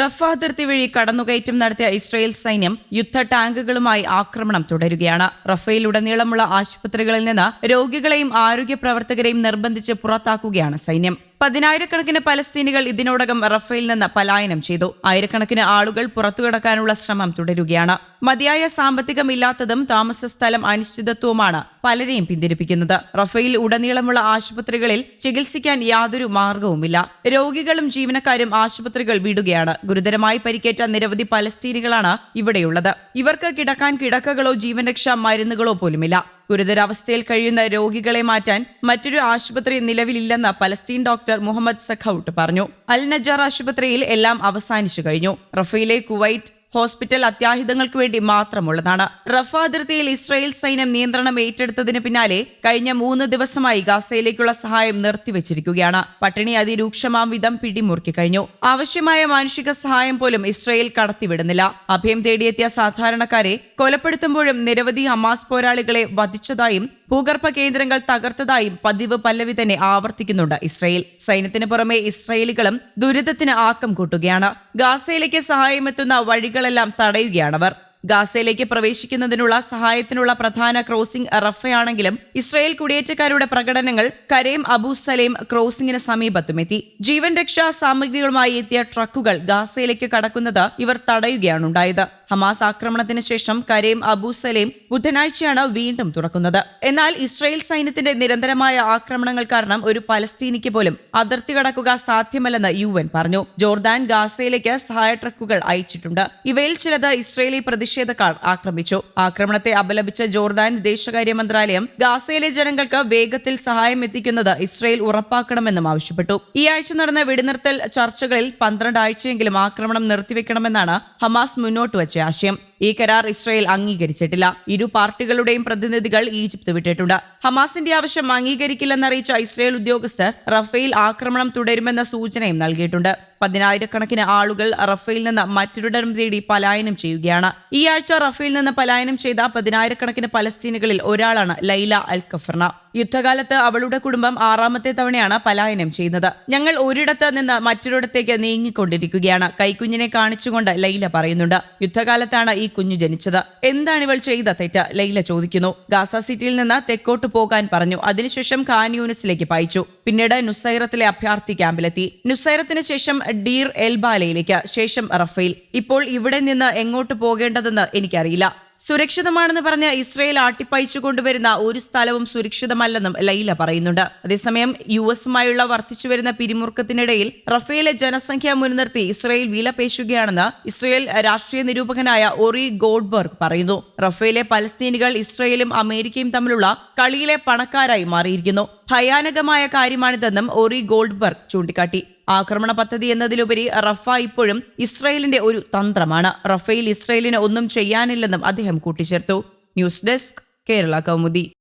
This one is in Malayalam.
റഫ അതിർത്തി വഴി കടന്നുകയറ്റം നടത്തിയ ഇസ്രായേൽ സൈന്യം യുദ്ധ ടാങ്കുകളുമായി ആക്രമണം തുടരുകയാണ്. റഫയിലുടനീളമുള്ള ആശുപത്രികളിൽ നിന്ന് രോഗികളെയും ആരോഗ്യ പ്രവർത്തകരെയും നിർബന്ധിച്ച് പുറത്താക്കുകയാണ് സൈന്യം. പതിനായിരക്കണക്കിന് പലസ്തീനികൾ ഇതിനോടകം റഫേൽ നിന്ന് പലായനം ചെയ്തു. ആയിരക്കണക്കിന് ആളുകൾ പുറത്തുകടക്കാനുള്ള ശ്രമം തുടരുകയാണ്. മതിയായ സാമ്പത്തികമില്ലാത്തതും താമസ സ്ഥലം അനിശ്ചിതത്വവുമാണ് പലരെയും പിന്തിരിപ്പിക്കുന്നത്. റഫേൽ ഉടനീളമുള്ള ആശുപത്രികളിൽ ചികിത്സിക്കാൻ യാതൊരു മാർഗവുമില്ല. രോഗികളും ജീവനക്കാരും ആശുപത്രികൾ വിടുകയാണ്. ഗുരുതരമായി പരിക്കേറ്റ നിരവധി പലസ്തീനികളാണ് ഇവിടെയുള്ളത്. ഇവർക്ക് കിടക്കാൻ കിടക്കകളോ ജീവൻരക്ഷാ മരുന്നുകളോ പോലുമില്ല. ഗുരുതരാവസ്ഥയിൽ കഴിയുന്ന രോഗികളെ മാറ്റാൻ മറ്റൊരു ആശുപത്രി നിലവിലില്ലെന്ന് പലസ്തീൻ ഡോക്ടർ മുഹമ്മദ് സഖൌട്ട് പറഞ്ഞു. അൽ നജാർ ആശുപത്രിയിൽ എല്ലാം അവസാനിച്ചു കഴിഞ്ഞു. റഫയിലെ കുവൈറ്റ് ഹോസ്പിറ്റൽ അത്യാഹിതങ്ങൾക്ക് വേണ്ടി മാത്രമുള്ളതാണ്. റഫ അതിർത്തിയിൽ ഇസ്രായേൽ സൈന്യം നിയന്ത്രണം ഏറ്റെടുത്തതിന് പിന്നാലെ കഴിഞ്ഞ മൂന്ന് ദിവസമായി ഗാസയിലേക്കുള്ള സഹായം നിർത്തിവച്ചിരിക്കുകയാണ്. പട്ടിണി അതിരൂക്ഷമാം വിധം പിടിമുറുക്കി കഴിഞ്ഞു. ആവശ്യമായ മാനുഷിക സഹായം പോലും ഇസ്രായേൽ കടത്തിവിടുന്നില്ല. അഭയം തേടിയെത്തിയ സാധാരണക്കാരെ കൊലപ്പെടുത്തുമ്പോഴും നിരവധി ഹമാസ് പോരാളികളെ വധിച്ചതായും ഭൂഗർഭ കേന്ദ്രങ്ങൾ തകർത്തതായും പതിവ് പല്ലവി തന്നെ ആവർത്തിക്കുന്നുണ്ട് ഇസ്രയേൽ. സൈന്യത്തിന് പുറമെ ഇസ്രയേലികളും ദുരിതത്തിന് ആക്കം കൂട്ടുകയാണ്. ഗാസയിലേക്ക് സഹായമെത്തുന്ന വഴികളെല്ലാം തടയുകയാണവർ ഗാസയിലേക്ക് പ്രവേശിക്കുന്നതിനുള്ള സഹായത്തിനുള്ള പ്രധാന ക്രോസിംഗ് റഫയാണെങ്കിലും ഇസ്രായേൽ കുടിയേറ്റക്കാരുടെ പ്രകടനങ്ങൾ കരേം അബു സലേം ക്രോസിംഗിന് സമീപത്തുമെത്തി. ജീവൻ രക്ഷാ സാമഗ്രികളുമായി എത്തിയ ട്രക്കുകൾ ഗാസയിലേക്ക് കടക്കുന്നത് ഇവർ തടയുകയാണുണ്ടായത് ഹമാസ് ആക്രമണത്തിന് ശേഷം കരേം അബു സലേം ബുധനാഴ്ചയാണ് വീണ്ടും തുറക്കുന്നത്. എന്നാൽ ഇസ്രായേൽ സൈന്യത്തിന്റെ നിരന്തരമായ ആക്രമണങ്ങൾ കാരണം ഒരു പലസ്തീനിക്ക് പോലും അതിർത്തി കടക്കുക സാധ്യമല്ലെന്ന് യു എൻ പറഞ്ഞു. ജോർദാൻ ഗാസയിലേക്ക് സഹായ ട്രക്കുകൾ അയച്ചിട്ടുണ്ട്. ഇവയിൽ ചിലത് ഇസ്രയേലി പ്രതിഷേധക്കാർ ആക്രമിച്ചു. ആക്രമണത്തെ അപലപിച്ച ജോർദാൻ വിദേശകാര്യ മന്ത്രാലയം ഗാസയിലെ ജനങ്ങൾക്ക് വേഗത്തിൽ സഹായം എത്തിക്കുന്നത് ഇസ്രയേൽ ഉറപ്പാക്കണമെന്നും ആവശ്യപ്പെട്ടു. ഈ ആഴ്ച നടന്ന വെടിനിർത്തൽ ചർച്ചകളിൽ പന്ത്രണ്ട് ആഴ്ചയെങ്കിലും ആക്രമണം നിർത്തിവെക്കണമെന്നാണ് ഹമാസ് മുന്നോട്ട് വച്ച ആശയം. ഈ കരാർ ഇസ്രായേൽ അംഗീകരിച്ചിട്ടില്ല. ഇരു പാർട്ടികളുടെയും പ്രതിനിധികൾ ഈജിപ്ത് വിട്ടിട്ടുണ്ട്. ഹമാസിന്റെ ആവശ്യം അംഗീകരിക്കില്ലെന്നറിയിച്ച ഇസ്രായേൽ ഉദ്യോഗസ്ഥർ റഫേൽ ആക്രമണം തുടരുമെന്ന സൂചനയും നൽകിയിട്ടുണ്ട്. പതിനായിരക്കണക്കിന് ആളുകൾ റഫേൽ നിന്ന് മറ്റൊരിടം തേടി പലായനം ചെയ്യുകയാണ്. ഈ ആഴ്ച റഫേൽ നിന്ന് പലായനം ചെയ്ത പതിനായിരക്കണക്കിന് പലസ്തീനുകളിൽ ഒരാളാണ് ലൈല അൽ കഫർണ യുദ്ധകാലത്ത് അവളുടെ കുടുംബം ആറാമത്തെ തവണയാണ് പലായനം ചെയ്യുന്നത്. ഞങ്ങൾ ഒരിടത്ത് നിന്ന് മറ്റൊരിടത്തേക്ക് നീങ്ങിക്കൊണ്ടിരിക്കുകയാണ്. കൈക്കുഞ്ഞിനെ കാണിച്ചുകൊണ്ട് ലൈല പറയുന്നുണ്ട് യുദ്ധകാലത്താണ് ഈ കുഞ്ഞു ജനിച്ചത്. എന്താണ് ഇവൾ ചെയ്ത തെറ്റ്? ലൈല ചോദിക്കുന്നു. ഗാസ സിറ്റിയിൽ നിന്ന് തെക്കോട്ട് പോകാൻ പറഞ്ഞു. അതിനുശേഷം ഖാൻ യൂണിസിലേക്ക് പായിച്ചു. പിന്നീട് നുസൈറത്തിലെ അഭ്യർത്ഥി ക്യാമ്പിലെത്തി. നുസൈറത്തിന് ശേഷം ഡീർ എൽബാലയിലേക്ക് ശേഷം റഫേൽ. ഇപ്പോൾ ഇവിടെ നിന്ന് എങ്ങോട്ട് പോകേണ്ടതെന്ന് എനിക്കറിയില്ല. സുരക്ഷിതമാണെന്ന് പറഞ്ഞ് ഇസ്രയേൽ ആട്ടിപ്പയച്ചു കൊണ്ടുവരുന്ന ഒരു സ്ഥലവും സുരക്ഷിതമല്ലെന്നും ലൈല പറയുന്നുണ്ട്. അതേസമയം യു എസുമായുള്ള വർദ്ധിച്ചുവരുന്ന പിരിമുറുക്കത്തിനിടയിൽ റഫേലെ ജനസംഖ്യ മുൻനിർത്തി ഇസ്രയേൽ വിലപേശുകയാണെന്ന് ഇസ്രയേൽ രാഷ്ട്രീയ നിരൂപകനായ ഒറി ഗോഡ്ബർഗ് പറയുന്നു. റഫേലെ പലസ്തീനികൾ ഇസ്രയേലും അമേരിക്കയും തമ്മിലുള്ള കളിയിലെ പണക്കാരായി മാറിയിരിക്കുന്നു. ഭയാനകമായ കാര്യമാണിതെന്നും ഒറി ഗോൾഡ്ബർഗ് ചൂണ്ടിക്കാട്ടി. ആക്രമണ പദ്ധതി എന്നതിലുപരി റഫ ഇപ്പോഴും ഇസ്രയേലിന്റെ ഒരു തന്ത്രമാണ്. റഫയിൽ ഇസ്രയേലിന് ഒന്നും ചെയ്യാനില്ലെന്നും അദ്ദേഹം കൂട്ടിച്ചേർത്തു. News desk Kerala Kaumudi.